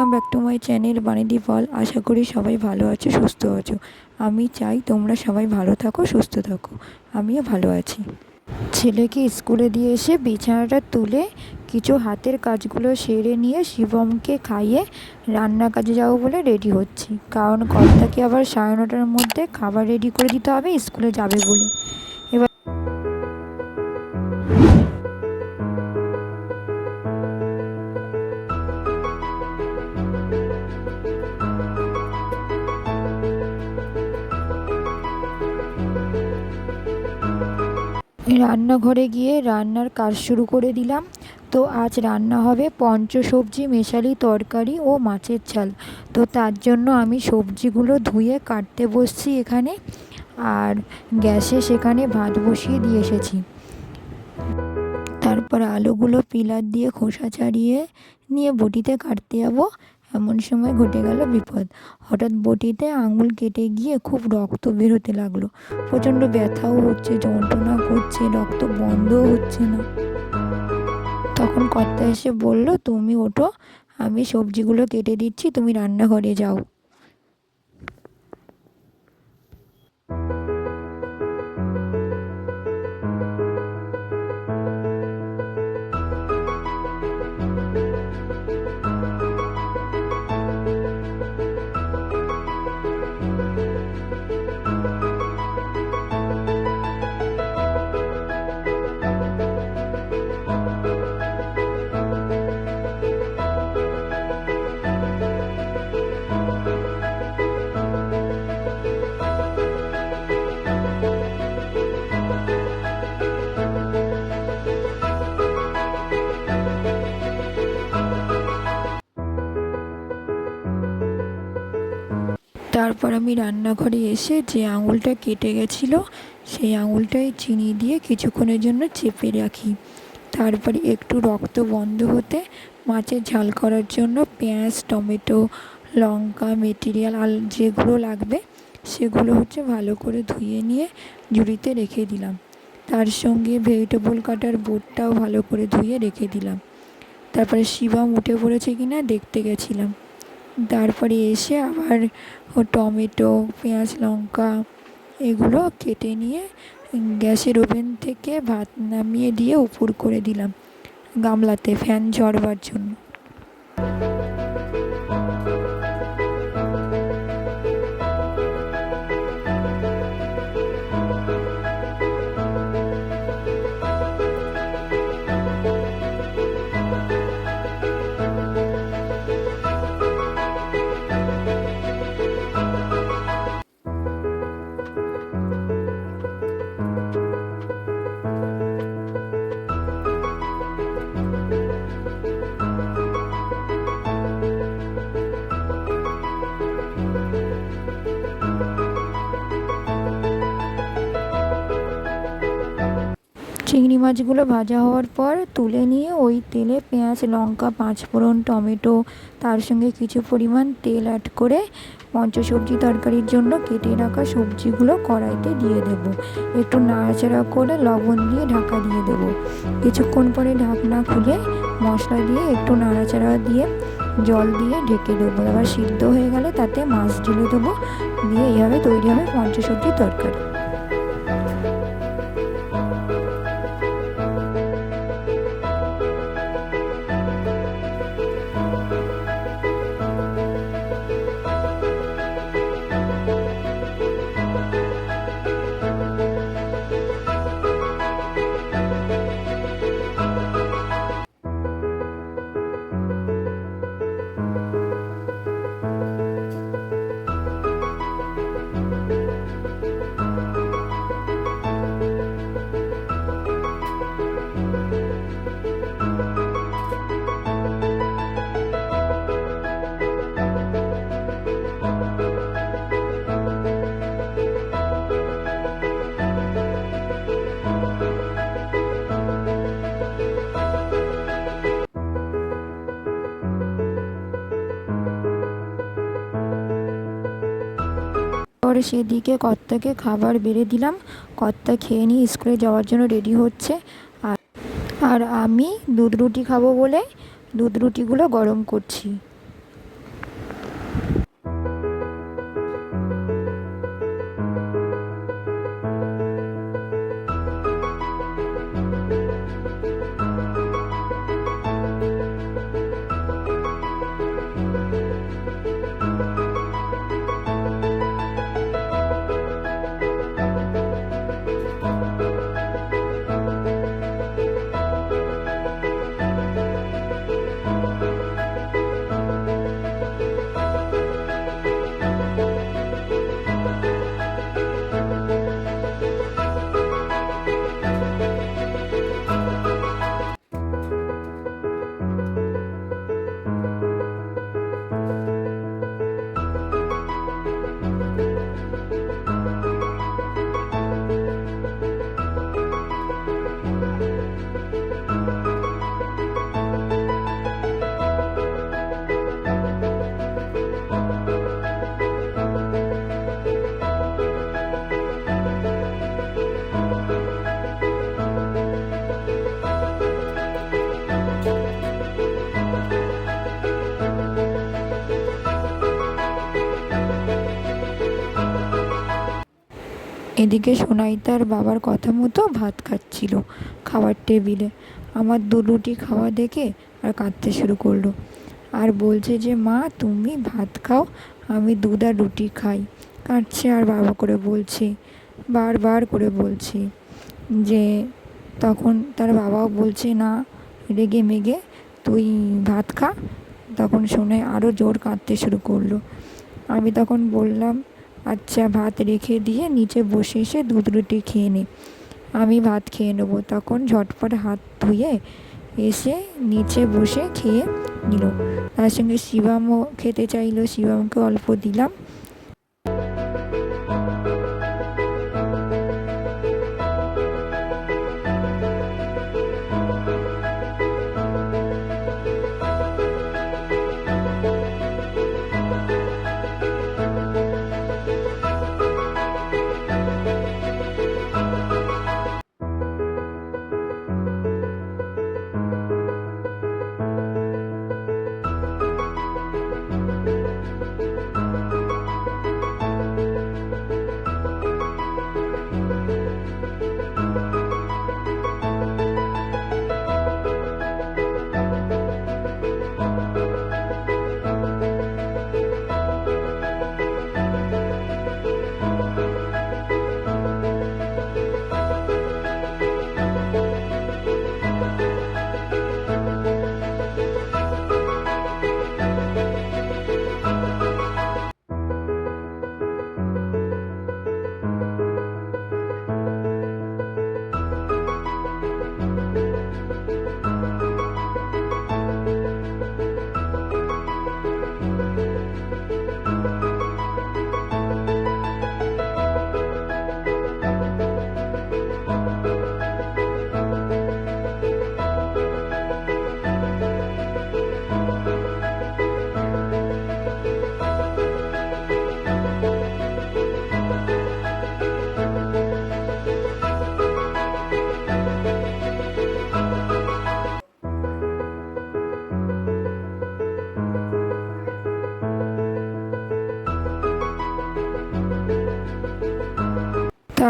Welcome back to my channel বানিদি ফল আশা করি সবাই ভালো আছো, সুস্থ আছো। আমি চাই তোমরা সবাই ভালো থাকো, সুস্থ থাকো। আমিও ভালো আছি। ছেলেকে স্কুলে দিয়ে এসে বিছানাটা তুলে কিছু হাতের কাজগুলো সেরে নিয়ে শিবমকে খাইয়ে রান্না কাজে যাব বলে রেডি হচ্ছি। কারণ কর্তাকে আবার সাড়ে নটার মধ্যে খাবার রেডি করে দিতে হবে, স্কুলে যাবে বলে। রান্নাঘরে গিয়ে রান্নার কাজ শুরু করে দিলাম। তো আজ রান্না হবে পঞ্চ সবজি মেশালি তরকারি ও মাছের ঝাল। তো তার জন্য আমি সবজিগুলো ধুয়ে কাটতে বসছি এখানে আর গ্যাসে সেখানে ভাত বসিয়ে দিয়ে এসেছি। তারপর আলুগুলো পিলার দিয়ে খোসা ছাড়িয়ে নিয়ে বটিতে কাটতে যাব। এমন সময় ঘটে গেল বিপদ। হঠাৎ বটিতে আঙুল কেটে গিয়ে খুব রক্ত বেরোতে লাগল। প্রচণ্ড ব্যথাও হচ্ছে যন্ত্রণা করছে, রক্ত বন্ধও হচ্ছে না। তখন কর্তা এসে বলল, তুমি ওঠো, আমি সবজিগুলো কেটে দিচ্ছি, তুমি রান্নাঘরে যাও। তারপর আমি রান্নাঘরে এসে যে আঙুলটা কেটে গেছিল, সেই আঙুলটাই চিনি দিয়ে কিছুক্ষণের জন্য চেপে রাখি। তারপরে একটু রক্ত বন্ধ হতে মাছের ঝাল করার জন্য পেঁয়াজ, টমেটো, লঙ্কা মেটেরিয়াল আল যেগুলো লাগবে, সেগুলো হচ্ছে ভালো করে ধুয়ে নিয়ে ঝুড়িতে রেখে দিলাম। তার সঙ্গে ভেজিটেবল কাটার বোর্ডটাও ভালো করে ধুয়ে রেখে দিলাম। তারপরে শিবম উঠে পড়েছে কি না দেখতে গেছিলাম। তারপরে এসে আবার টমেটো, পেঁয়াজ, লঙ্কা এগুলো কেটে নিয়ে গ্যাসের ওভেন থেকে ভাত নামিয়ে দিয়ে উপর করে দিলাম গামলাতে ফ্যান ঝরবার জন্য। মাছগুলো ভাজা হওয়ার পর তুলে নিয়ে ওই তেলে পেঁয়াজ, লঙ্কা, পাঁচফোড়ন, টমেটো, তার সঙ্গে কিছু পরিমাণ তেল অ্যাড করে পঞ্চ সবজি তরকারির জন্য কেটে রাখা সবজিগুলো কড়াইতে দিয়ে দেব। একটু নাড়াচাড়া করে লবণ দিয়ে ঢাকা দিয়ে দেব। কিছুক্ষণ পরে ঢাকনা খুলে মশলা দিয়ে একটু নাড়াচাড়া দিয়ে জল দিয়ে ঢেকে দেবো। আবার সিদ্ধ হয়ে গেলে তাতে মাছ ঢেলে দেবো। দিয়ে এইভাবে তৈরি হবে পঞ্চ সবজি তরকারি। পরে সেদিকে কর্তাকে খাবার বেড়ে দিলাম। কর্তা খেয়ে নিয়ে স্কুলে যাওয়ার জন্য রেডি হচ্ছে। আর আর আমি দুধ রুটি খাব বলে দুধ রুটিগুলো গরম করছি। এদিকে সোনাই তার বাবার কথা মতো ভাত খাচ্ছিল খাবার টেবিলে। আমার দু রুটি খাওয়া দেখে আর কাঁদতে শুরু করল। আর বলছে যে, মা, তুমি ভাত খাও, আমি দুধ আর রুটি খাই। কাঁদছে আর বাবা করে বলছে বারবার করে বলছে যে, তখন তার বাবাও বলছে, না, রেগে মেগে তুই ভাত খা। তখন শুনে আরও জোর কাঁদতে শুরু করল। আমি তখন বললাম আচ্ছা ভাত রেখে দিয়ে নিচে বসে এসে দুধ রুটি খেয়ে নে। আমি ভাত খেয়ে নেব। তখন ঝটপট হাত ধুয়ে এসে নিচে বসে খেয়ে নিল। তার সঙ্গে শিবামও খেতে চাইলো। শিবামকে অল্প দিলাম।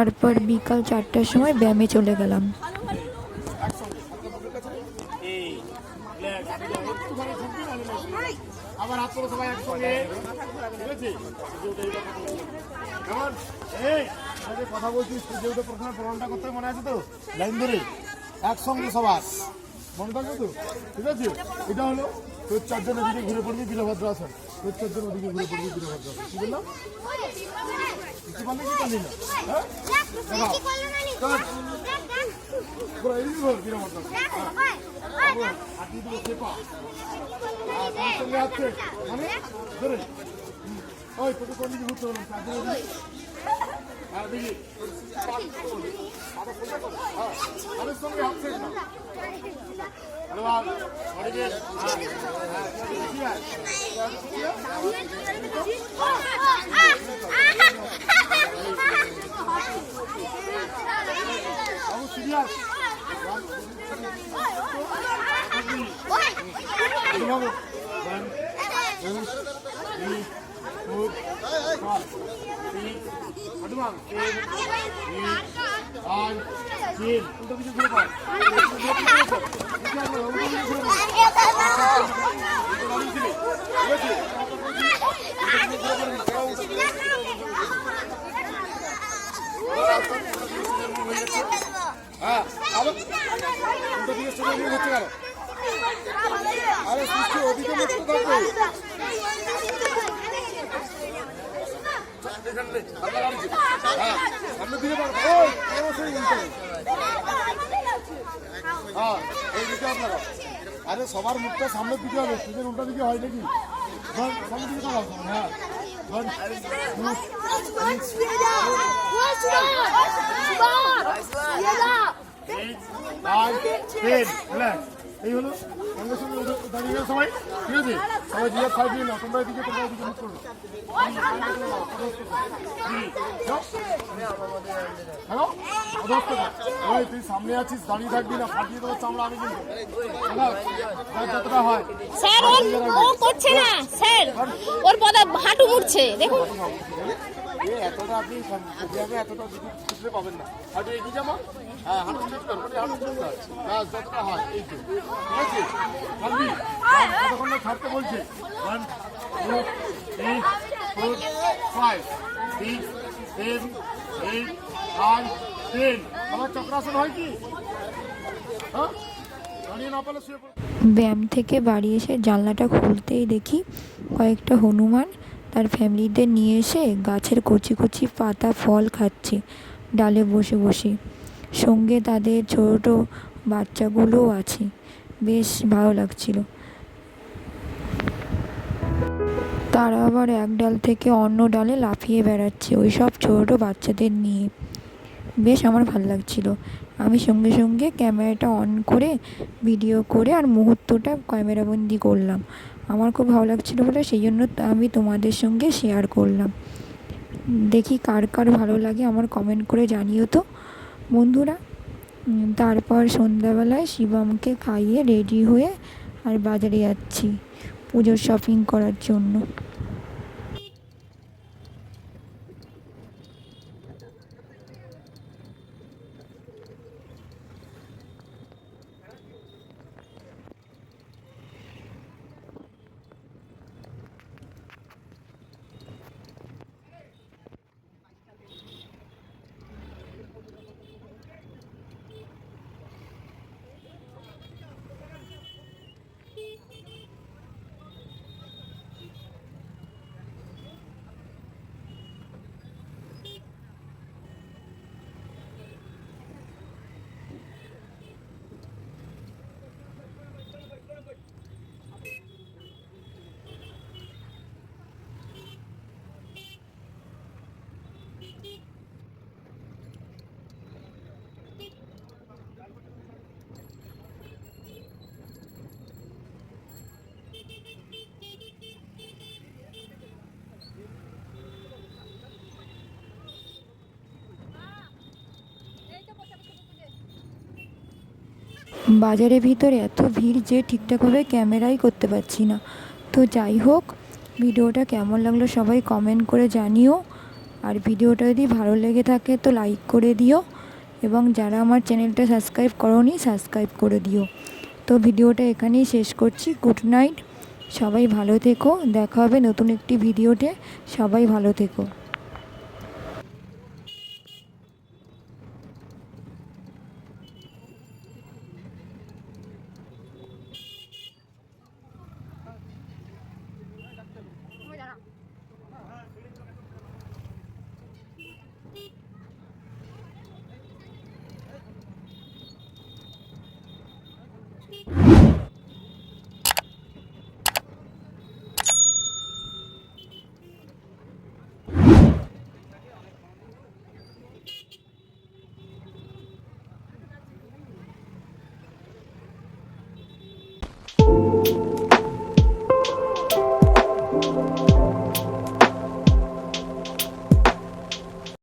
তারপর বিকাল চারটার সময় ব্যায়ামে চলে গেলাম আবার হাত সবাই একসঙ্গে কেমন এই কথা বলছি যেহেতু প্রথমে করতে মনে আছে তো লাইন ধরে একসঙ্গে সবার মনে থাকবে তো ঠিক আছে এটা হলো তোর চারজন ওদিকে ঘুরে পড়বি বীরভদ্র আসন চারজন ওদিকে ঘুরে পড়বি বীরভদ্র আসন কি বললাম? কিছু পারলে কি পারলি না হ্যাঁ আর তার সঙ্গে আছে মানে ধরে হুম। ওই তোকে কোন দিকে ঘুরতে হলো চারজন ওদিকে আর দেখি আমাদের সঙ্গে হাত ছেড়ে না আরে বাবা অনেকে হ্যাঁ হ্যাঁ কি আছে বাবু সিরিয়াস বাবু one, two, three, four, five, six, Hanuman তিন দুই আট তিন উল্টো দিকে ঘুরে পাও হ্যাঁ আবার উল্টো দিকে সোজা নিয়ে হচ্ছে কেন আরে সৃষ্টি ওদিকে থাকবে হ্যাঁ সামনে দিকে পারব ওই অবশ্যই উল্টো হ্যাঁ এই দিকে আপনারা আরে সবার মুখটা সামনের দিকে হবে সুদের উল্টা দিকে হয় নাকি দাঁড়াও হ্যাঁ নাইন টেন রিল্যাক্স এই হলো সঙ্গে সঙ্গে দাঁড়িয়ে সবাই। ঠিক আছে? সবাই ফাইভ দিয়ে তোমরা এদিকে মুখ করো। হ্যালো ওই তুই সামনে আছিস, দাঁড়িয়ে থাকবি না, ফাটিয়ে দেবো চামড়া আমি কিন্তু। যতটা হয়। স্যার ও করছে না, স্যার। ওর পদে হাঁটু মুড়ছে, দেখুন। ছাড়তে বলছে? হয় শুয়ে ব্যায়াম থেকে বাড়ি এসে জানলাটা খুলতেই দেখি কয়েকটা হনুমান তার ফ্যামিলিদের নিয়ে এসে গাছের কচি কচি পাতা, ফল খাচ্ছে ডালে বসে বসে। সঙ্গে তাদের ছোট বাচ্চাগুলোও আছে। বেশ ভালো লাগছিল। তারা আবার এক ডাল থেকে অন্য ডালে লাফিয়ে বেড়াচ্ছে ওই সব ছোটো বাচ্চাদের নিয়ে। বেশ আমার ভালো লাগছিল। আমি সঙ্গে সঙ্গে ক্যামেরাটা অন করে, ভিডিও করে আর মুহূর্তটা ক্যামেরাবন্দি করলাম। আমার খুব ভালো লাগছিল বলে সেই জন্য আমি তোমাদের সঙ্গে শেয়ার করলাম। দেখি কার কার ভালো লাগে আমার কমেন্ট করে জানিও তো। বন্ধুরা তারপর সন্ধ্যাবেলায় শিবমকে খাইয়ে রেডি হয়ে আর বাজারে যাচ্ছি পুজোর শপিং করার জন্য। বাজারের ভিতরে এত ভিড় যে ঠিকঠাকভাবে ক্যামেরাই করতে পারছি না। তো যাই হোক, ভিডিওটা কেমন লাগল সবাই কমেন্ট করে জানিও। আর ভিডিওটা যদি ভালো লেগে থাকে তো লাইক করে দিও এবং যারা আমার চ্যানেলটা সাবস্ক্রাইব করোনি সাবস্ক্রাইব করে দিও। তো ভিডিওটা এখানেই শেষ করছি। গুড নাইট সবাই ভালো থেকো। দেখা হবে নতুন একটি ভিডিওতে। সবাই ভালো থেকো।